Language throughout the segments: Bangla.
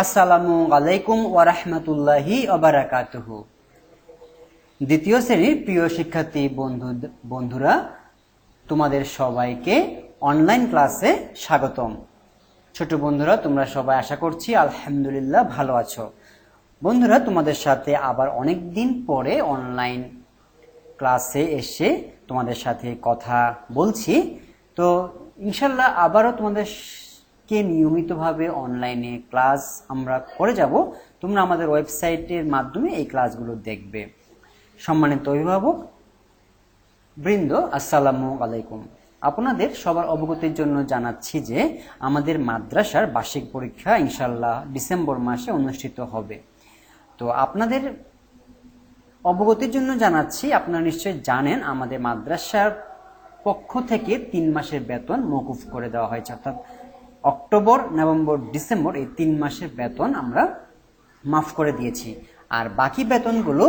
আসসালামু আলাইকুম ওয়ারাহমাতুল্লাহি অবারাকাতুহ দ্বিতীয় শ্রেণির প্রিয় শিক্ষার্থী বন্ধু, বন্ধুরা, তোমাদের সবাইকে অনলাইন ক্লাসে স্বাগতম। ছোট বন্ধুরা, তোমরা সবাই আশা করছি আলহামদুলিল্লাহ ভালো আছো। বন্ধুরা, তোমাদের সাথে আবার অনেক দিন পরে অনলাইন ক্লাসে এসে তোমাদের সাথে কথা বলছি। তো ইনশাল্লাহ আবারও তোমাদেরকে নিয়মিতভাবে অনলাইনে ক্লাস আমরা করে যাব। তোমরা আমাদের ওয়েবসাইটের মাধ্যমে এই ক্লাসগুলো দেখবে। সম্মানিত অভিভাবক, বৃন্দ, আসসালামু আলাইকুম। আপনাদের সবার অবগতির জন্য জানাচ্ছি যে আমাদের মাদ্রাসার বার্ষিক পরীক্ষা ইনশাল্লাহ ডিসেম্বর মাসে অনুষ্ঠিত হবে। তো আপনাদের অবগতির জন্য জানাচ্ছি, আপনারা নিশ্চয়ই জানেন আমাদের মাদ্রাসার পক্ষ থেকে তিন মাসের বেতন মকুফ করে দেওয়া হয়েছে। অর্থাৎ অক্টোবর, নভেম্বর, ডিসেম্বর এই তিন মাসের বেতন আমরা মাফ করে দিয়েছি। আর বাকি বেতনগুলো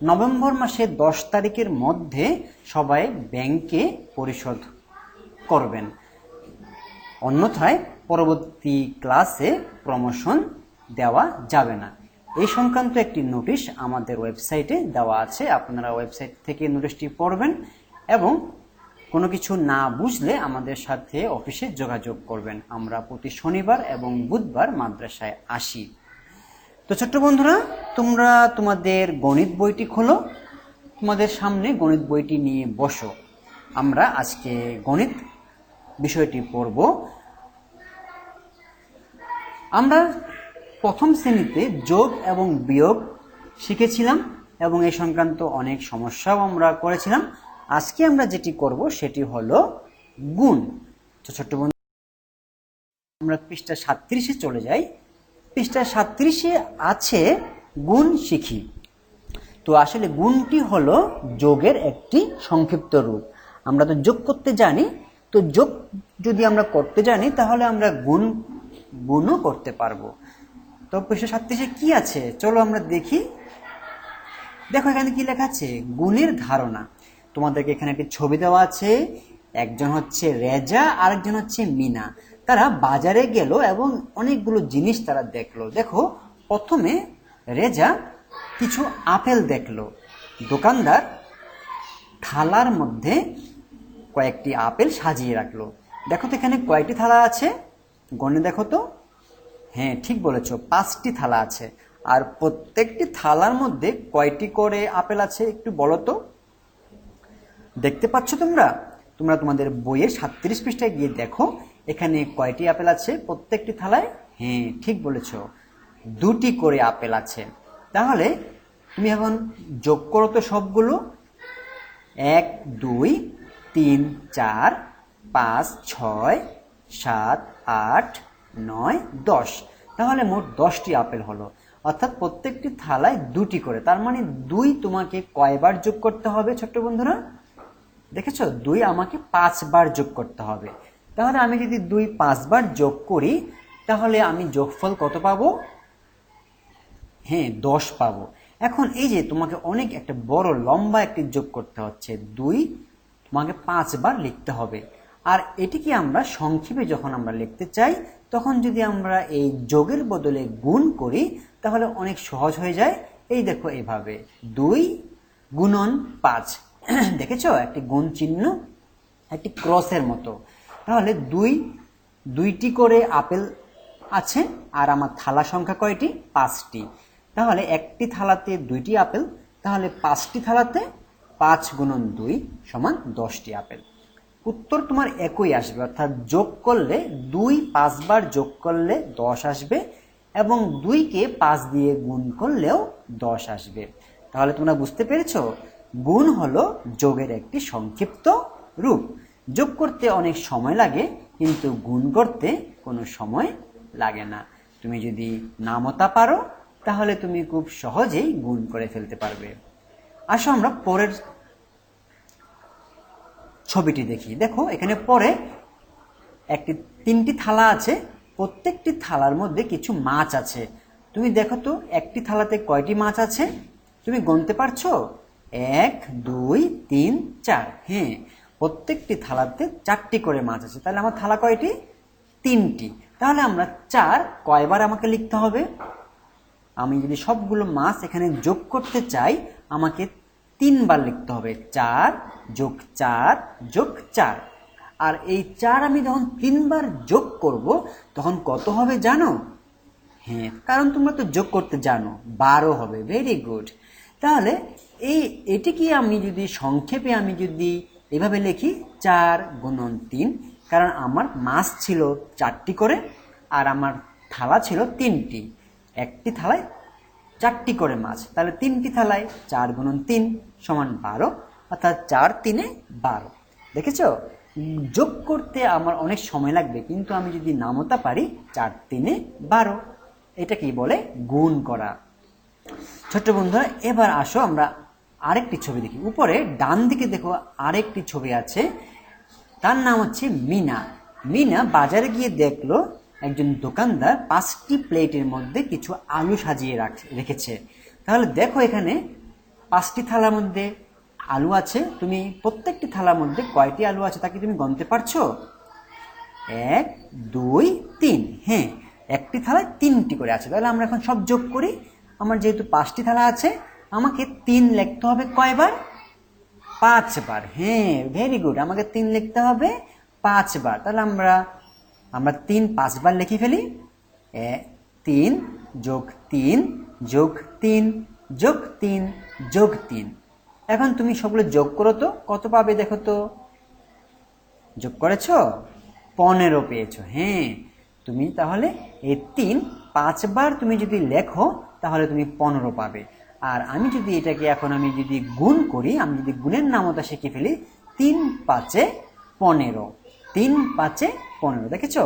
নভেম্বর মাসের দশ তারিখের মধ্যে সবাই ব্যাংকে পরিশোধ করবেন। অন্যথায় পরবর্তী ক্লাসে প্রমোশন দেওয়া যাবে না। এই সংক্রান্ত একটি নোটিশ আমাদের ওয়েবসাইটে দেওয়া আছে। আপনারা ওয়েবসাইট থেকে নোটিশটি পড়বেন এবং কোনো কিছু না বুঝলে আমাদের সাথে অফিসে যোগাযোগ করবেন। আমরা প্রতি শনিবার এবং বুধবার মাদ্রাসায় আসি। তো ছোট্ট বন্ধুরা, তোমরা তোমাদের গণিত বইটি খোলো। তোমাদের সামনে গণিত বইটি নিয়ে বসো। আমরা আজকে গণিত বিষয়টি পড়ব। আমরা প্রথম শ্রেণীতে যোগ এবং বিয়োগ শিখেছিলাম এবং এই সংক্রান্ত অনেক সমস্যাও আমরা করেছিলাম। আজকে আমরা যেটি করব সেটি হলো গুণ। তো ছোট্ট বন্ধু, আমরা পৃষ্ঠা সাতত্রিশে চলে যাই। পৃষ্ঠা সাতত্রিশে আছে গুণ শিখি। তো আসলে গুণটি হলো যোগের একটি সংক্ষিপ্ত রূপ। আমরা তো যোগ করতে জানি। তো যোগ যদি আমরা করতে জানি, তাহলে আমরা গুণ, গুণও করতে পারব। তো পৃষ্ঠা সাতত্রিশে কি আছে? চলো আমরা দেখি। দেখো এখানে কি লেখা আছে? গুণের ধারণা। তোমাদেরকে এখানে একটি ছবি দেওয়া আছে। একজন হচ্ছে রেজা, আরেকজন হচ্ছে মিনা। তারা বাজারে গেল এবং অনেকগুলো জিনিস তারা দেখল। দেখো, প্রথমে রেজা কিছু আপেল দেখল। দোকানদার থালার মধ্যে কয়েকটি আপেল সাজিয়ে রাখল। দেখো তো এখানে কয়েকটি থালা আছে। গণে দেখো তো। হ্যাঁ ঠিক বলেছ, পাঁচটি থালা আছে। আর প্রত্যেকটি থালার মধ্যে কয়টি করে আপেল আছে একটু বলো তো? দেখতে পাচ্ছ তোমরা? তোমরা তোমাদের বইয়ের সাতত্রিশ পৃষ্ঠায় গিয়ে দেখো, এখানে কয়টি আপেল আছে? প্রত্যেকটি থালায়? হ্যাঁ ঠিক বলেছ। দুটি করে আপেল আছে। তাহলে তুমি এখন যোগ করো তো সবগুলো। এক, দুই, তিন, চার, পাঁচ, ছয়, সাত, আট, নয়, দশ। তাহলে মোট দশটি আপেল হলো। অর্থাৎ প্রত্যেকটি থালায় দুটি করে। তার মানে দুই তোমাকে কয়বার যোগ করতে হবে ছোট্ট বন্ধুরা? দেখেছ? দুই আমাকে পাঁচবার যোগ করতে হবে। তাহলে আমি যদি দুই পাঁচবার যোগ করি, তাহলে আমি যোগফল কত পাবো? হ্যাঁ দশ পাবো। এখন এই যে তোমাকে অনেক একটা বড়, লম্বা একটি যোগ করতে হচ্ছে, দুই তোমাকে পাঁচবার লিখতে হবে। আর এটিকে আমরা সংক্ষেপে যখন আমরা লিখতে চাই, তখন যদি আমরা এই যোগের বদলে গুণ করি, তাহলে অনেক সহজ হয়ে যায়। এই দেখো এভাবে, দুই গুণন পাঁচ। দেখেছ? একটি গুণ চিহ্ন একটি ক্রসের মতো। তাহলে দুই, দুইটি করে আপেল আছে আর আমার থালা সংখ্যা কয়টি? পাঁচটি। তাহলে একটি থালাতে দুইটি আপেল, তাহলে পাঁচটি থালাতে পাঁচ গুণন দুই সমান দশটি আপেল। উত্তর তোমার একই আসবে, অর্থাৎ যোগ করলে দুই, পাঁচবার যোগ করলে দশ আসবে এবং দুইকে পাঁচ দিয়ে গুণ করলেও দশ আসবে। তাহলে তোমরা বুঝতে পেরেছ? গুণ হলো যোগের একটি সংক্ষিপ্ত রূপ। যোগ করতে অনেক সময় লাগে, কিন্তু গুণ করতে কোনো সময় লাগে না। তুমি যদি নামতা পারো, তাহলে তুমি খুব সহজেই গুণ করে ফেলতে পারবে। আসো আমরা পরের ছবিটি দেখি। দেখো, এখানে পরে একটি, তিনটি থালা আছে। প্রত্যেকটি থালার মধ্যে কিছু মাছ আছে। তুমি দেখো তো, একটি থালাতে কয়টি মাছ আছে? তুমি গনতে পারছ? এক, দুই, তিন, চার। হ্যাঁ প্রত্যেকটি থালাতে চারটি করে মাছ আছে। তাহলে আমার থালা কয়টি? তিনটি। তাহলে আমরা চার কয়বার আমাকে লিখতে হবে? আমি যদি সবগুলো মাছ এখানে যোগ করতে চাই, আমাকে তিনবার লিখতে হবে। চার যোগ চার যোগ চার। আর এই চার আমি যখন তিনবার যোগ করব, তখন কত হবে জানো? হ্যাঁ কারণ তোমরা তো যোগ করতে জানো। বারো হবে। ভেরি গুড তাহলে এই এটিকে আমি যদি সংক্ষেপে আমি যদি এভাবে লিখি, চার গুণন তিন, কারণ আমার মাছ ছিল চারটি করে, আর আমার থালা ছিল তিনটি। একটি থালায় চারটি করে মাছ। তাহলে তিনটি থালায় চার গুণন তিন সমান বারো, অর্থাৎ চার তিনে বারো। দেখেছ? যোগ করতে আমার অনেক সময় লাগবে, কিন্তু আমি যদি নামতা পারি, চার তিনে বারো। এটা কি বলে গুণ করা। ছোট্ট বন্ধুরা, এবার আসো আমরা আরেকটি ছবি দেখি। উপরে ডান দিকে দেখো আরেকটি ছবি আছে, তার নাম হচ্ছে মিনা। মিনা বাজারে গিয়ে দেখল একজন দোকানদার পাঁচটি প্লেটের মধ্যে কিছু আলু সাজিয়ে রাখ- রেখেছে। তাহলে দেখো এখানে পাঁচটি থালার মধ্যে আলু আছে, তুমি প্রত্যেকটি থালার মধ্যে কয়টি আলু আছে তা কি তুমি গণতে পারছ? এক, দুই, তিন। হ্যাঁ একটি থালায় তিনটি করে আছে। তাহলে আমরা এখন সব যোগ করি। আমার যেহেতু পাঁচটি থালা আছে, আমাকে তিন লিখতে হবে কয়বার? পাঁচবার। হ্যাঁ ভেরি গুড আমাকে তিন লিখতে হবে পাঁচবার। তাহলে আমরা আমরা তিন পাঁচবার লিখে ফেলি। তিন যোগ তিন যোগ তিন যোগ তিন যোগ তিন। এখন তুমি সবগুলো যোগ করো তো। কত পাবে দেখো তো? যোগ করেছ? পনেরো পেয়েছ। হ্যাঁ তুমি তাহলে এই তিন পাঁচবার তুমি যদি লেখো তাহলে তুমি পনেরো পাবে। আর আমি যদি এটাকে এখন আমি যদি গুণ করি, আমি যদি গুণের নামতা শিখে ফেলি, তিন পাঁচে পনেরো। তিন পাঁচে পনেরো, দেখেছ?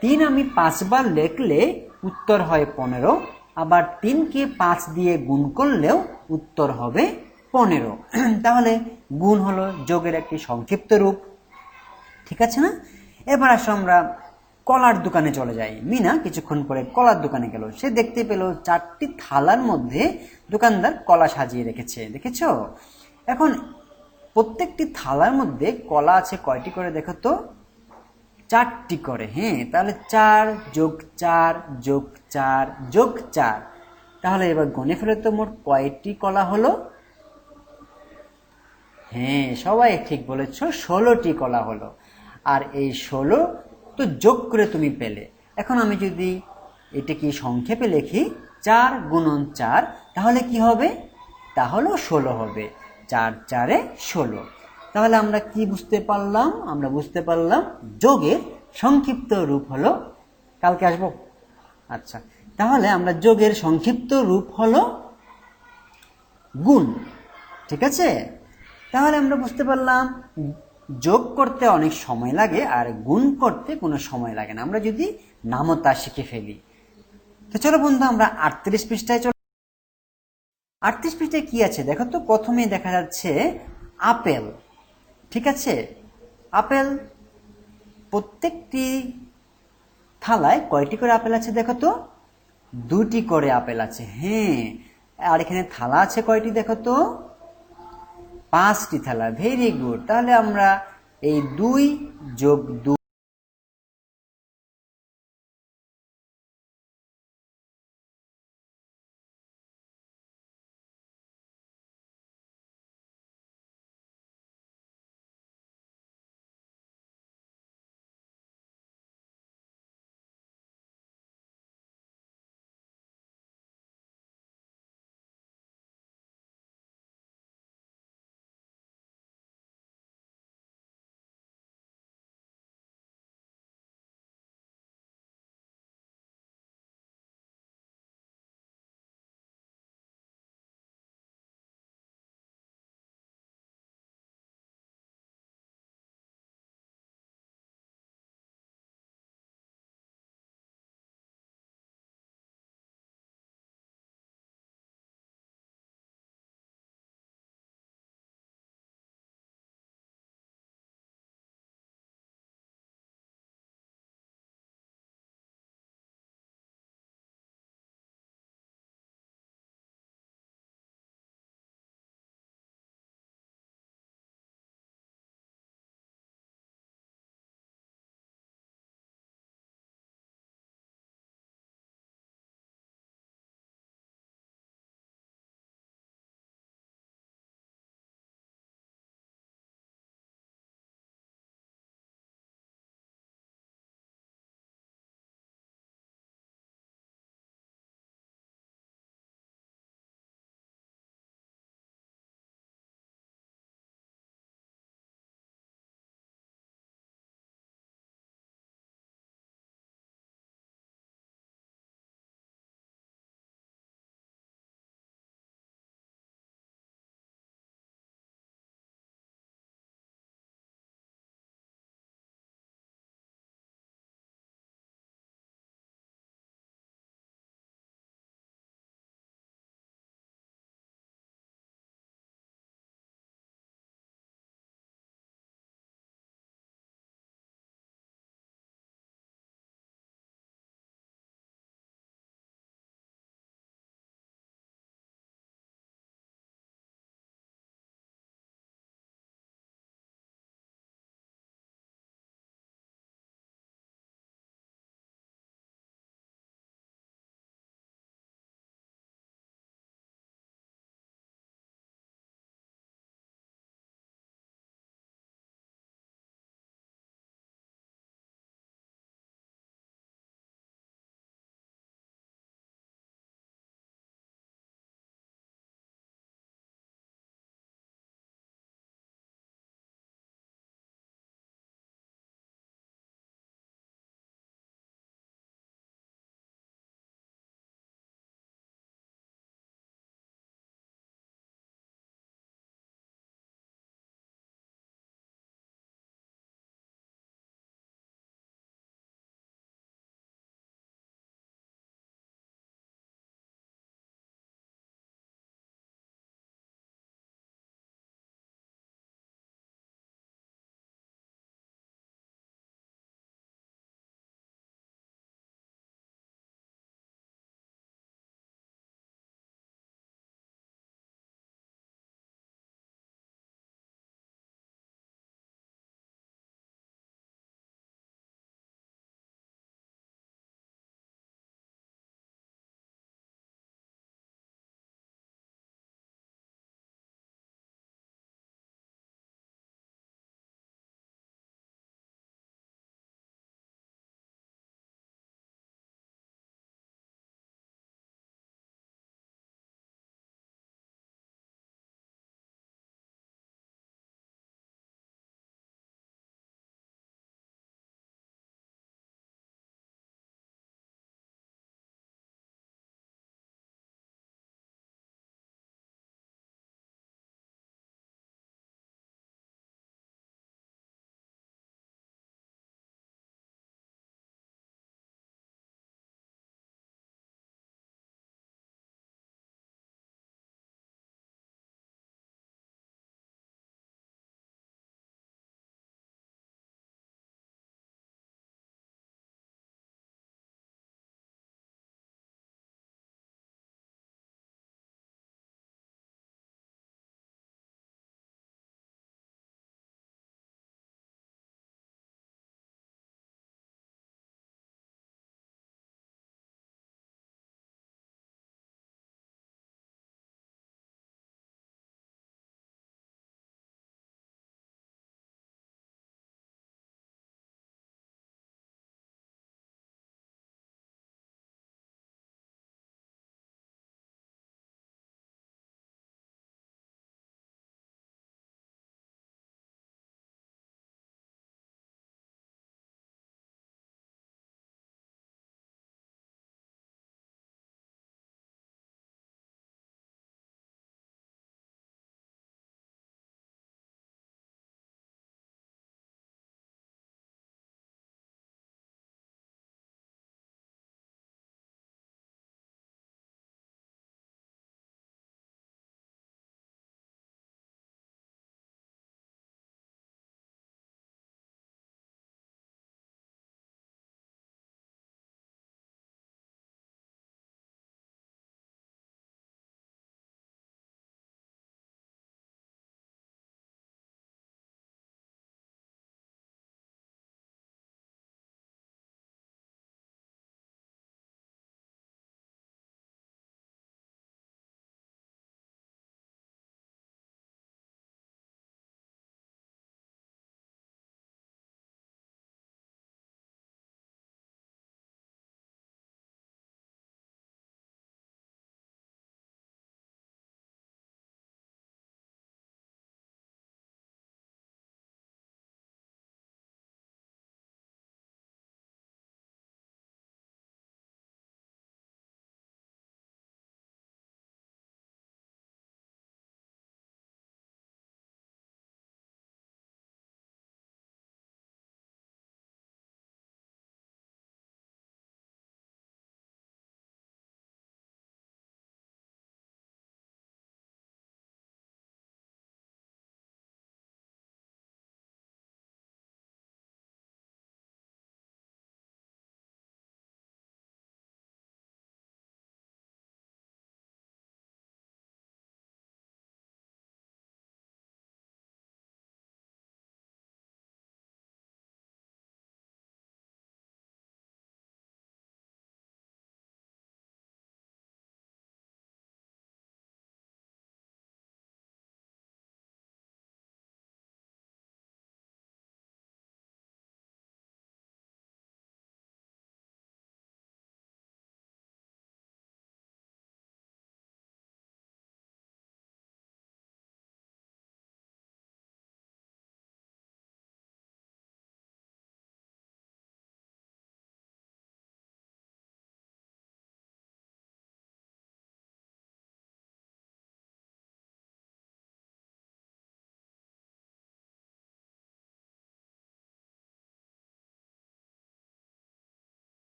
তিন আমি পাঁচবার লেখলে উত্তর হয় পনেরো, আবার তিনকে পাঁচ দিয়ে গুণ করলেও উত্তর হবে পনেরো। তাহলে গুণ হলো যোগের একটি সংক্ষিপ্ত রূপ। ঠিক আছে না? এবার আসো আমরা কলার দোকানে চলে যায়। মিনা কিছুক্ষণ পরে কলার দোকানে গেল। সে দেখতে পেল চারটি থালার মধ্যে দোকানদার কলা সাজিয়ে রেখেছে। দেখেছ? এখন প্রত্যেকটি থালার মধ্যে কলা আছে কয়টি করে দেখো তো? চারটি করে হ্যাঁ? তাহলে চার যোগ চার যোগ চার যোগ চার। তাহলে এবার গণে ফেলে তো মোট কয়টি কলা হলো? হ্যাঁ সবাই ঠিক বলেছ ষোলোটি কলা হলো। আর এই ষোলো তো যোগ করে তুমি পেলে। এখন আমি যদি এটা কি সংক্ষেপে লিখি, চার গুণন চার, তাহলে কি হবে? তাহলেও ষোলো হবে। চার চারে ষোলো। তাহলে আমরা কি বুঝতে পারলাম? আমরা বুঝতে পারলাম যোগের সংক্ষিপ্ত রূপ হলো, কালকে আসব? আচ্ছা তাহলে আমরা যোগের সংক্ষিপ্ত রূপ হলো গুণ। ঠিক আছে? তাহলে আমরা বুঝতে পারলাম যোগ করতে অনেক সময় লাগে আর গুণ করতে কোনো সময় লাগে না। আমরা যদি নামতা শিখে ফেলি। তো চলো বন্ধু, আমরা আটত্রিশ পৃষ্ঠায় চলো আটত্রিশ পৃষ্ঠায় কি আছে? দেখো তো প্রথমেই দেখা যাচ্ছে আপেল। ঠিক আছে? আপেল প্রত্যেকটি থালায় কয়টি করে আপেল আছে দেখো তো? দুটি করে আপেল আছে। হ্যাঁ আর এখানে থালা আছে কয়টি দেখো তো? পাঁচটি থালা ভেরি গুড তাহলে আমরা এই দুই যোগ